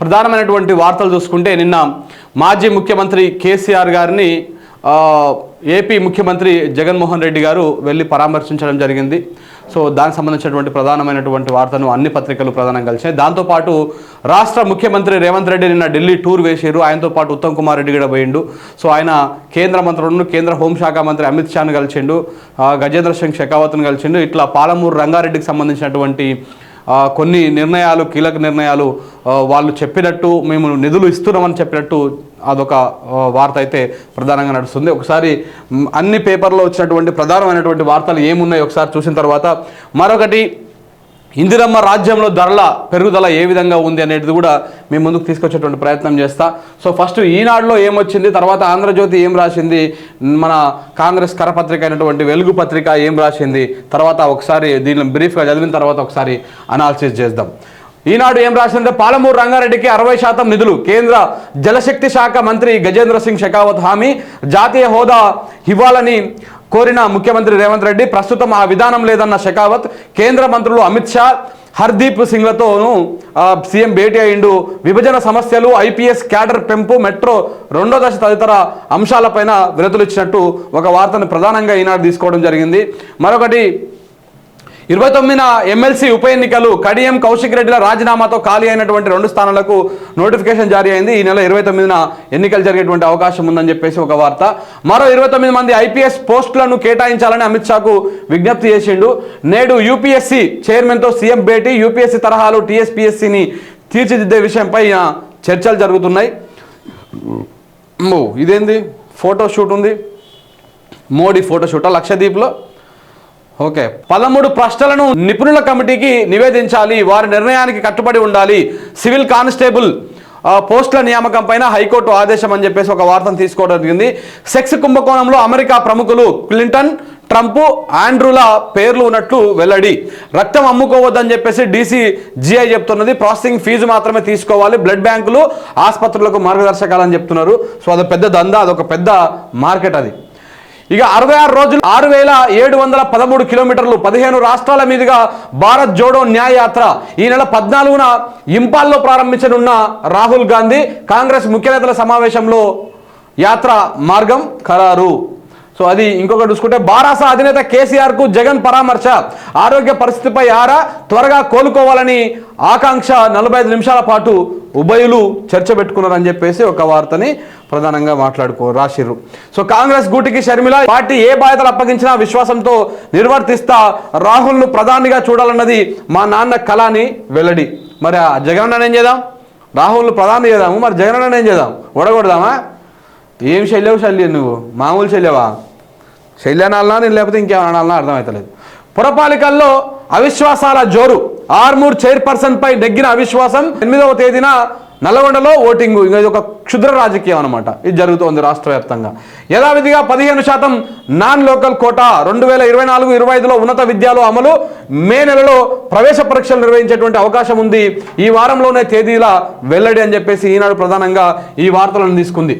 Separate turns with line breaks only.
ప్రధానమైనటువంటి వార్తలు చూసుకుంటే నిన్న మాజీ ముఖ్యమంత్రి కేసీఆర్ గారిని ఏపీ ముఖ్యమంత్రి జగన్మోహన్ రెడ్డి గారు వెళ్ళి పరామర్శించడం జరిగింది. సో దానికి సంబంధించినటువంటి ప్రధానమైనటువంటి వార్తను అన్ని పత్రికలు ప్రధానంగా కలిసాయి దాంతోపాటు రాష్ట్ర ముఖ్యమంత్రి రేవంత్ రెడ్డి నిన్న ఢిల్లీ టూర్ వేసారు ఆయనతో పాటు ఉత్తమ్ కుమార్ రెడ్డి కూడా పోయిండు. సో ఆయన కేంద్ర మంత్రులను కేంద్ర హోంశాఖ మంత్రి అమిత్ షాను కలిసిండు. గజేంద్ర సింగ్ షెకావత్ను కలిసిండు. ఇట్లా పాలమూరు రంగారెడ్డికి సంబంధించినటువంటి కొన్ని నిర్ణయాలు కీలక నిర్ణయాలు వాళ్ళు చెప్పినట్టు మేము నిధులు ఇస్తున్నామని చెప్పినట్టు అదొక వార్త అయితే ప్రధానంగా నడుస్తుంది. ఒకసారి అన్ని పేపర్లో వచ్చినటువంటి ప్రధానమైనటువంటి వార్తలు ఏమున్నాయి ఒకసారి చూసిన తర్వాత మరొకటి ఇందిరమ్మ రాజ్యంలో ధరల పెరుగుదల ఏ విధంగా ఉంది అనేది కూడా మేము ముందుకు తీసుకొచ్చేటువంటి ప్రయత్నం చేస్తా. సో ఫస్ట్ ఈనాడులో ఏమొచ్చింది? తర్వాత ఆంధ్రజ్యోతి ఏం రాసింది? మన కాంగ్రెస్ కరపత్రిక అయినటువంటి వెలుగు పత్రిక ఏం రాసింది? తర్వాత ఒకసారి దీనిని బ్రీఫ్గా చదివిన తర్వాత ఒకసారి అనాలిసిస్ చేద్దాం. ఈనాడు ఏం రాసిందంటే పాలమూరు రంగారెడ్డికి అరవై శాతం నిధులు. కేంద్ర జలశక్తి శాఖ మంత్రి గజేంద్ర సింగ్ షెకావత్ హామీ. జాతీయ హోదా ఇవ్వాలని కోరిన ముఖ్యమంత్రి రేవంత్ రెడ్డి ప్రస్తుతం ఆ విధానం లేదన్న షెకావత్. కేంద్ర మంత్రులు అమిత్ షా హర్దీప్ సింగ్లతోనూ సీఎం భేటీ అయిండు. విభజన సమస్యలు ఐపీఎస్ క్యాడర్ పెంపు మెట్రో రెండో దశ తదితర అంశాలపైన విరతులు ఇచ్చినట్టు ఒక వార్తను ప్రధానంగా ఈనాడు తీసుకోవడం జరిగింది. మరొకటి ఇరవై తొమ్మిదిన ఎమ్మెల్సీ ఉప ఎన్నికలు కడియం కౌశిక్ రెడ్డిల రాజీనామాతో ఖాళీ అయినటువంటి రెండు స్థానాలకు నోటిఫికేషన్ జారీ అయింది. ఈ నెల ఇరవై తొమ్మిదిన ఎన్నికలు జరిగేటువంటి అవకాశం ఉందని చెప్పేసి ఒక వార్త. మరో ఇరవై తొమ్మిది మంది ఐపీఎస్ పోస్టులను కేటాయించాలని అమిత్ షాకు విజ్ఞప్తి చేసిండు. నేడు యూపీఎస్సీ చైర్మన్తో సీఎం భేటీ. యూపీఎస్సీ తరహాలు టీఎస్పీఎస్సీని తీర్చిదిద్దే విషయంపై చర్చలు జరుగుతున్నాయి. ఇదేంది? ఫోటో షూట్ ఉంది. మోడీ ఫోటో షూటా లక్షద్వీప్లో? ఓకే. పదమూడు ప్రశ్నలను నిపుణుల కమిటీకి నివేదించాలి. వారి నిర్ణయానికి కట్టుబడి ఉండాలి. సివిల్ కానిస్టేబుల్ పోస్టుల నియామకం పైన హైకోర్టు ఆదేశం అని చెప్పేసి ఒక వార్తను తీసుకోవడం జరిగింది. సెక్స్ కుంభకోణంలో అమెరికా ప్రముఖులు క్లింటన్ ట్రంప్ ఆండ్రూల పేర్లు ఉన్నట్లు వెల్లడి. రక్తం అమ్ముకోవద్దని చెప్పేసి డీసీ జిఐ చెప్తున్నది. ప్రాసెసింగ్ ఫీజు మాత్రమే తీసుకోవాలి. బ్లడ్ బ్యాంకులు ఆసుపత్రులకు మార్గదర్శకాలని చెప్తున్నారు. సో అది పెద్ద దందా అదొక పెద్ద మార్కెట్ అది. ఇక అరవై ఆరు రోజులు ఆరు వేల ఏడు వందల పదమూడు కిలోమీటర్లు పదిహేను రాష్ట్రాల మీదుగా భారత్ జోడో న్యాయ యాత్ర ఈ నెల పద్నాలుగున ఇంపాల్లో ప్రారంభించనున్న రాహుల్ గాంధీ కాంగ్రెస్ ముఖ్య నేతల సమావేశంలో యాత్ర మార్గం ఖరారు. సో అది ఇంకొకటి చూసుకుంటే బారాస అధినేత కేసీఆర్కు జగన్ పరామర్శ. ఆరోగ్య పరిస్థితిపై ఆరా త్వరగా కోలుకోవాలని ఆకాంక్ష నలభై ఐదు నిమిషాల పాటు ఉభయులు చర్చ పెట్టుకున్నారని చెప్పేసి ఒక వార్తని ప్రధానంగా మాట్లాడుకో రాసిర్రు. సో కాంగ్రెస్ గూటికి షర్మిల పార్టీ ఏ బాధ్యతలు అప్పగించినా విశ్వాసంతో నిర్వర్తిస్తా రాహుల్ను ప్రధానిగా చూడాలన్నది మా నాన్న కళాని వెల్లడి. మరి ఆ జగన్ ఏం చేద్దాం? రాహుల్ను ప్రధాని చేద్దాము మరి జగన్ ఏం చేద్దాం? ఓడగొడదామా? ఏం శల్యవు శల్య నువ్వు? మామూలు శల్యవా శల్య నేను లేకపోతే ఇంకేమన్నా అర్థమవుతలేదు పురపాలికల్లో అవిశ్వాసాల జోరు. ఆర్మూర్ చైర్పర్సన్ పై నెగ్గిన అవిశ్వాసం ఎనిమిదవ తేదీన నల్గొండలో ఓటింగ్. ఇంకా ఇది ఒక క్షుద్ర రాజకీయం అనమాట ఇది జరుగుతోంది రాష్ట్ర వ్యాప్తంగా. యథావిధిగా పదిహేను శాతం నాన్ లోకల్ కోటా రెండు వేల ఇరవై నాలుగు ఇరవై ఐదులో ఉన్నత విద్యలో అమలు మే నెలలో ప్రవేశ పరీక్షలు నిర్వహించేటువంటి అవకాశం ఉంది. ఈ వారంలోనే తేదీల వెల్లడి అని చెప్పేసి ఈనాడు ప్రధానంగా ఈ వార్తలను తీసుకుంది